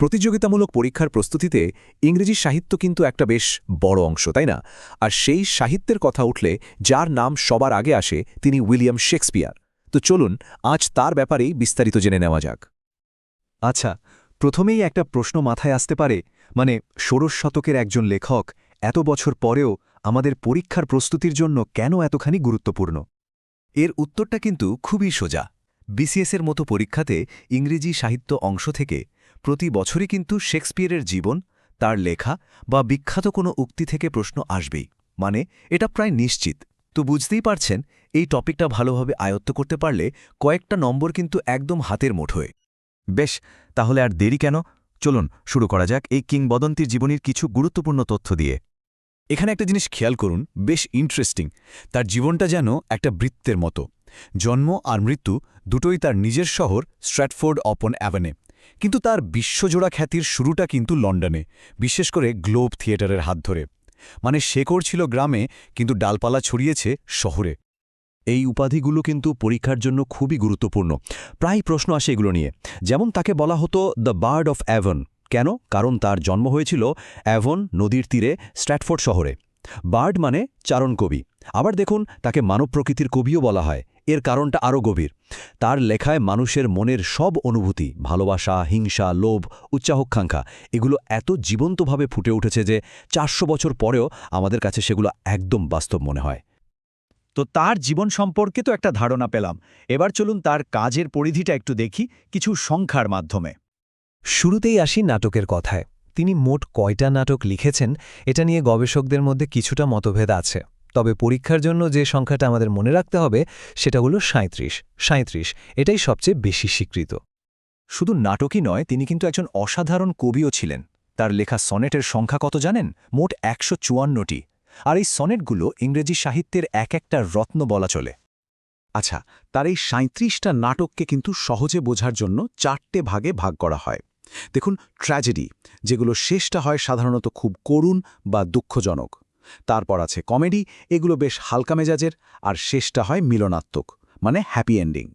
প্রতিযোগিতামূলক পরীক্ষার প্রস্তুতিতে ইংরেজি সাহিত্য কিন্তু একটা বেশ বড় অংশ, তাই না? আর সেই সাহিত্যের কথা উঠলে যার নাম সবার আগে আসে তিনি উইলিয়াম শেক্সপিয়ার। তো চলুন, আজ তার ব্যাপারেই বিস্তারিত জেনে নেওয়া যাক। আচ্ছা প্রথমেই একটা প্রশ্ন মাথায় আসতে পারে মানে ষোড়শ শতকের একজন লেখক এত বছর পরেও আমাদের পরীক্ষার প্রস্তুতির জন্য কেন এতখানি গুরুত্বপূর্ণ? এর উত্তরটা কিন্তু খুবই সোজা। বিসিএসের মতো পরীক্ষাতে ইংরেজি সাহিত্য অংশ থেকে প্রতি বছরই কিন্তু শেক্সপিয়ারের জীবন, তার লেখা বা বিখ্যাত কোনো উক্তি থেকে প্রশ্ন আসবেই। মানে এটা প্রায় নিশ্চিত। তো বুঝতেই পারছেন, এই টপিকটা ভালোভাবে আয়ত্ত করতে পারলে কয়েকটা নম্বর কিন্তু একদম হাতের মুঠোয় বেশ, তাহলে আর দেরি কেন? চলুন, শুরু করা যাক এই কিংবদন্তির জীবনীর কিছু গুরুত্বপূর্ণ তথ্য দিয়ে। এখানে একটা জিনিস খেয়াল করুন, বেশ ইন্টারেস্টিং তার জীবনটা যেন একটা বৃত্তের মতো। জন্ম আর মৃত্যু দুটোই তার নিজের শহর স্ট্র্যাটফোর্ড অপন অ্যাভেনে। কিন্তু তার বিশ্বজোড়া খ্যাতির শুরুটা কিন্তু লন্ডনে, বিশেষ করে গ্লোব থিয়েটারের হাত ধরে। মানে শেকড় ছিল গ্রামে, কিন্তু ডালপালা ছড়িয়েছে শহরে। এই উপাধিগুলো কিন্তু পরীক্ষার জন্য খুবই গুরুত্বপূর্ণ। প্রায় প্রশ্ন আসে এগুলো নিয়ে। যেমন তাকে বলা হতো দ্য বার্ড অফ অ্যাভন কেন? কারণ তার জন্ম হয়েছিল অ্যাভন নদীর তীরে স্ট্র্যাটফোর্ড শহরে। বার্ড মানে চারণ কবি। আবার দেখুন, তাকে মানব প্রকৃতির কবিও বলা হয়। এর কারণটা আরও গভীর। তার লেখায় মানুষের মনের সব অনুভূতি, ভালোবাসা, হিংসা, লোভ উচ্চাহকাঙ্ক্ষা এগুলো এত জীবন্তভাবে ফুটে উঠেছে যে চারশো বছর পরেও আমাদের কাছে সেগুলো একদম বাস্তব মনে হয়। তো তার জীবন সম্পর্কে তো একটা ধারণা পেলাম। এবার চলুন তার কাজের পরিধিটা একটু দেখি কিছু সংখ্যার মাধ্যমে। শুরুতেই আসি নাটকের কথায়। তিনি মোট কয়টা নাটক লিখেছেন, এটা নিয়ে গবেষকদের মধ্যে কিছুটা মতভেদ আছে। তবে পরীক্ষার জন্য যে সংখ্যাটা আমাদের মনে রাখতে হবে, সেটা হলো সাঁত্রিশ সাঁত্রিশ এটাই সবচেয়ে বেশি স্বীকৃত। শুধু নাটকই নয়, তিনি কিন্তু একজন অসাধারণ কবিও ছিলেন। তার লেখা সনেটের সংখ্যা কত জানেন? মোট একশো চুয়ান্নটি। আর এই সনেটগুলো ইংরেজি সাহিত্যের এক একটা রত্ন বলা চলে। আচ্ছা তার এই সাঁত্রিশটা নাটককে কিন্তু সহজে বোঝার জন্য চারটে ভাগে ভাগ করা হয়। দেখুন, ট্র্যাজেডি, যেগুলো শেষটা হয় সাধারণত খুব করুণ বা দুঃখজনক। তারপর আছে কমেডি, এগুলো বেশ হালকা মেজাজের, আর শেষটা হয় মিলনাত্মক মানে হ্যাপি এন্ডিং।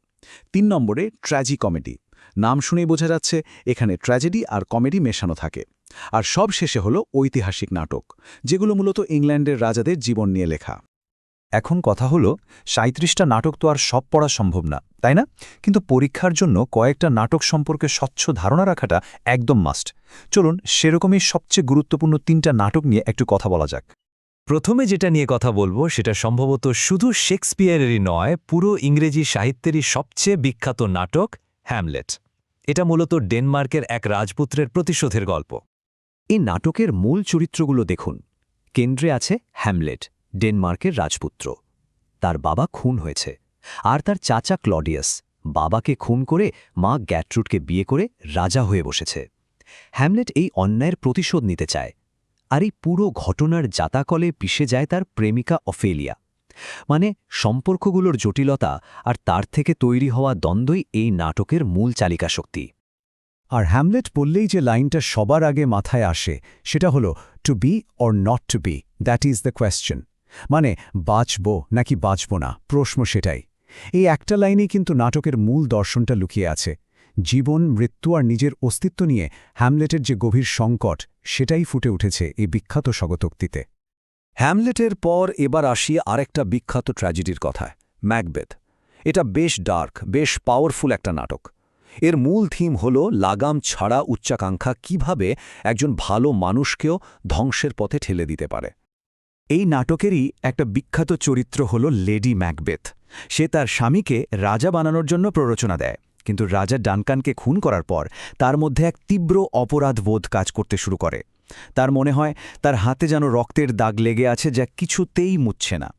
তিন নম্বরে ট্র্যাজি কমেডি, নাম শুনেই বোঝা যাচ্ছে এখানে ট্র্যাজেডি আর কমেডি মেশানো থাকে। আর সব শেষে হলো ঐতিহাসিক নাটক, যেগুলো মূলত ইংল্যান্ডের রাজাদের জীবন নিয়ে লেখা। এখন কথা হলো সাঁত্রিশটা নাটক তো আর সব পড়া সম্ভব না। তাই না? কিন্তু পরীক্ষার জন্য কয়েকটা নাটক সম্পর্কে স্বচ্ছ ধারণা রাখাটা একদম মাস্ট। চলুন সেরকমই সবচেয়ে গুরুত্বপূর্ণ তিনটা নাটক নিয়ে একটু কথা বলা যাক। প্রথমে যেটা নিয়ে কথা বলব সেটা সম্ভবত শুধু শেক্সপিয়ারেরই নয়, পুরো ইংরেজি সাহিত্যেরই সবচেয়ে বিখ্যাত নাটক, হ্যামলেট। এটা মূলত ডেনমার্কের এক রাজপুত্রের প্রতিশোধের গল্প। এই নাটকের মূল চরিত্রগুলো দেখুন। কেন্দ্রে আছে হ্যামলেট, ডেনমার্কের রাজপুত্র। তার বাবা খুন হয়েছে। আর তার চাচা ক্লডিয়াস বাবাকে খুন করে মা গ্যাট্রুডকে বিয়ে করে রাজা হয়ে বসেছে। হ্যামলেট এই অন্যায়ের প্রতিশোধ নিতে চায় আর এই পুরো ঘটনার জাতাকলে পিষে যায় তার প্রেমিকা অফেলিয়া। মানে সম্পর্কগুলোর জটিলতা আর তার থেকে তৈরি হওয়া দ্বন্দ্বই এই নাটকের মূল চালিকা শক্তি আর হ্যামলেট বললেই যে লাইনটা সবার আগে মাথায় আসে সেটা হলো to be or not to be that is the question মানে বাঁচব নাকি বাঁচব না, প্রশ্ন সেটাই। এই একটা লাইনেই কিন্তু নাটকের মূল দর্শনটা লুকিয়ে আছে। জীবন, মৃত্যু আর নিজের অস্তিত্ব নিয়ে হ্যামলেটের যে গভীর সংকট, সেটাই ফুটে উঠেছে এই বিখ্যাত স্বগতোক্তিতে। হ্যামলেটের পর এবার আসি আরেকটা বিখ্যাত ট্র্যাজেডির কথায়, ম্যাকবেথ। এটা বেশ ডার্ক, বেশ পাওয়ারফুল একটা নাটক। এর মূল থিম হল লাগাম ছাড়া উচ্চাকাঙ্ক্ষা কীভাবে একজন ভালো মানুষকেও ধ্বংসের পথে ঠেলে দিতে পারে। এই নাটকেরই একটা বিখ্যাত চরিত্র হল লেডি ম্যাকবেথ। সে তার স্বামীকে রাজা বানানোর জন্য প্ররোচনা দেয়, কিন্তু রাজা ডানকানকে খুন করার পর তার মধ্যে এক তীব্র অপরাধবোধ কাজ করতে শুরু করে। তার মনে হয় তার হাতে যেন রক্তের দাগ লেগে আছে যা কিছুতেই মুচ্ছে না।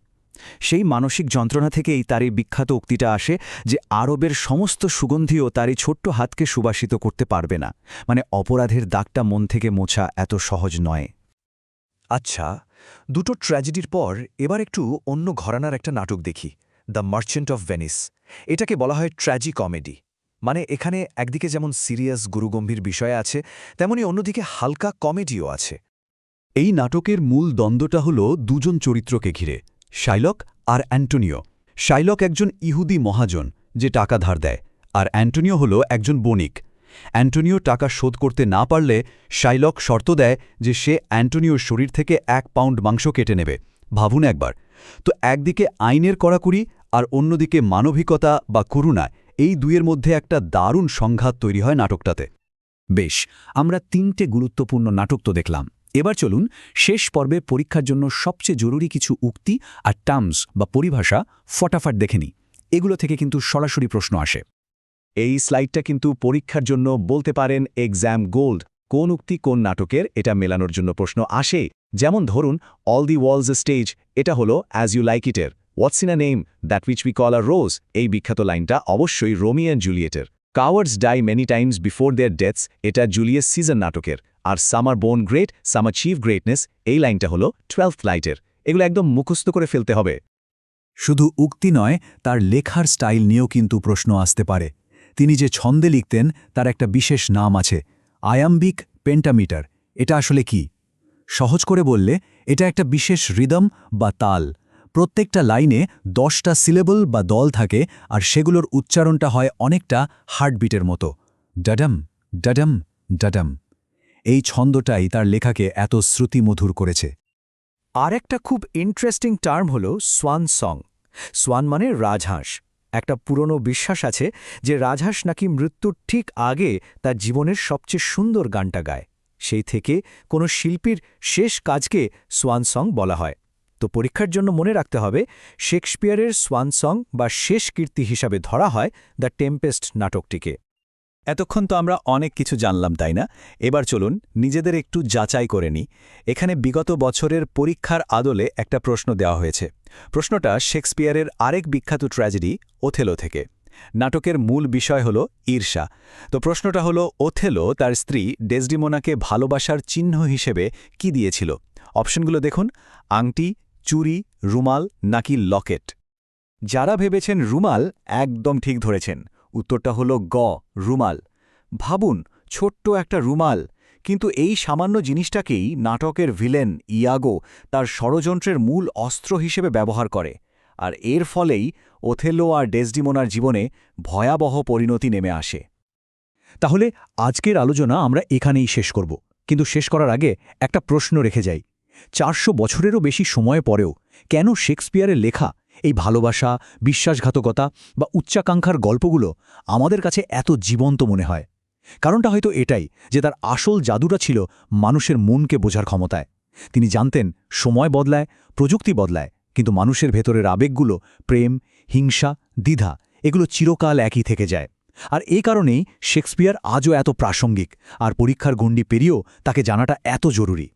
সেই মানসিক যন্ত্রণা থেকেই তার এই বিখ্যাত উক্তিটা আসে যে আরবের সমস্ত সুগন্ধিও তার এই ছোট্ট হাতকে সুবাসিত করতে পারবে না। মানে অপরাধের দাগটা মন থেকে মোছা এত সহজ নয়। আচ্ছা দুটো ট্র্যাজেডির পর এবার একটু অন্য ঘরানার একটা নাটক দেখি, দ্য মার্চেন্ট অফ ভেনিস। এটাকে বলা হয় ট্র্যাজি কমেডি। মানে এখানে একদিকে যেমন সিরিয়াস, গুরুগম্ভীর বিষয় আছে, তেমনি অন্যদিকে হালকা কমেডিও আছে। এই নাটকের মূল দ্বন্দ্বটা হল দুজন চরিত্রকে ঘিরে, শাইলক আর অ্যান্টোনিও। শাইলক একজন ইহুদি মহাজন যে টাকা ধার দেয়, আর অ্যান্টোনিও হল একজন বণিক। অ্যান্টোনিও টাকা শোধ করতে না পারলে শাইলক শর্ত দেয় যে সে অ্যান্টোনিওর শরীর থেকে এক পাউন্ড মাংস কেটে নেবে। ভাবুন একবার। তো একদিকে আইনের কড়াকড়ি আর অন্যদিকে মানবিকতা বা করুণা, এই দুইয়ের মধ্যে একটা দারুণ সংঘাত তৈরি হয় নাটকটাতে। বেশ, আমরা তিনটে গুরুত্বপূর্ণ নাটক তো দেখলাম। এবার চলুন শেষ পর্বে পরীক্ষার জন্য সবচেয়ে জরুরি কিছু উক্তি আর টার্মস বা পরিভাষা ফটাফট দেখে নিই। এগুলো থেকে কিন্তু সরাসরি প্রশ্ন আসে। এই স্লাইডটা কিন্তু পরীক্ষার জন্য বলতে পারেন এক্সাম গোল্ড। কোন উক্তি কোন নাটকের এটা মেলানোর জন্য প্রশ্ন আসে। যেমন ধরুন অল দি ওয়ালস স্টেজ এটা হলো অ্যাজ ইউ লাইক ইটের what's in a name that which we call a rose এই বিখ্যাত লাইনটা অবশ্যই রোমি অ্যান্ড জুলিয়েটের। Cowards die many times before their deaths এটা জুলিয়াস সিজন নাটকের। আর some are born great some achieve greatness এই লাইনটা হলো টুয়েলথ লাইটের এগুলো একদম মুখস্থ করে ফেলতে হবে। শুধু উক্তি নয়, তার লেখার স্টাইল নিয়েও কিন্তু প্রশ্ন আসতে পারে। তিনি যে ছন্দে লিখতেন তার একটা বিশেষ নাম আছে, আয়াম্বিক পেন্টামিটার। এটা আসলে কি? সহজ করে বললে, এটা একটা বিশেষ রিদম বা তাল। প্রত্যেকটা লাইনে দশটা সিলেবল বা দল থাকে আর সেগুলোর উচ্চারণটা হয় অনেকটা হার্টবিটের মতো। ডাডম ডাডম ডাডম। এই ছন্দটাই তার লেখাকে এত শ্রুতিমধুর করেছে। আর একটা খুব ইন্টারেস্টিং টার্ম হল সোয়ান সং সোয়ান মানে রাজহাঁস। একটা পুরনো বিশ্বাস আছে যে রাজহাঁস নাকি মৃত্যুর ঠিক আগে তার জীবনের সবচেয়ে সুন্দর গানটা গায়। সেই থেকে কোনো শিল্পীর শেষ কাজকে সোয়ান সং বলা হয়। তো পরীক্ষার জন্য মনে রাখতে হবে, শেক্সপিয়ারের সোয়ান সং বা শেষ কীর্তি হিসাবে ধরা হয় দ্য টেম্পেস্ট নাটকটিকে। এতক্ষণ তো আমরা অনেক কিছু জানলাম, তাই না? এবার চলুন নিজেদের একটু যাচাই করে নিই। এখানে বিগত বছরের পরীক্ষার আদলে একটা প্রশ্ন দেওয়া হয়েছে। প্রশ্নটা শেক্সপিয়ারের আরেক বিখ্যাত ট্র্যাজেডি, ওথেলো থেকে। নাটকের মূল বিষয় হল ঈর্ষা। তো প্রশ্নটা হলো, ওথেলো তার স্ত্রী ডেসডিমোনাকে ভালোবাসার চিহ্ন হিসেবে কি দিয়েছিল? অপশনগুলো দেখুন, আংটি চুরি রুমাল নাকি লকেট? যারা ভেবেছেন রুমাল একদম ঠিক ধরেছেন, উত্তরটা হলো গ, রুমাল। ভাবুন, ছোট্ট একটা রুমাল কিন্তু এই সামান্য জিনিসটাকেই নাটকের ভিলেন ইয়াগো তার ষড়যন্ত্রের মূল অস্ত্র হিসেবে ব্যবহার করে, আর এর ফলেই ওথেলো আর ডেসডিমোনার জীবনে ভয়াবহ পরিণতি নেমে আসে। তাহলে আজকের আলোচনা আমরা এখানেই শেষ করব, কিন্তু শেষ করার আগে একটা প্রশ্ন রেখে যাই। চারশো বছরেরও বেশি সময় পরেও কেন শেক্সপিয়ারের লেখা, এই ভালোবাসা, বিশ্বাসঘাতকতা বা উচ্চাকাঙ্ক্ষার গল্পগুলো আমাদের কাছে এত জীবন্ত মনে হয়? কারণটা হয়তো এটাই যে তার আসল জাদুটা ছিল মানুষের মনকে বোঝার ক্ষমতায়। তিনি জানতেন সময় বদলায়, প্রযুক্তি বদলায়, কিন্তু মানুষের ভেতরের আবেগগুলো প্রেম, হিংসা, দ্বিধা, এগুলো চিরকাল একই থেকে যায়। আর এ কারণেই শেক্সপিয়ার আজও এত প্রাসঙ্গিক, আর পরীক্ষার গণ্ডি পেরিয়েও তাকে জানাটা এত জরুরি।